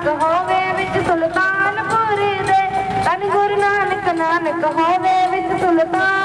ਨਾਨਕ ਹੋਵੇ ਵਿੱਚ ਸੁਲਤਾਨਪੁਰ ਦੇ ਤਨ ਗੁਰੂ ਨਾਨਕ ਨਾਨਕ ਹੋਵੇ ਵਿੱਚ ਸੁਲਤਾਨ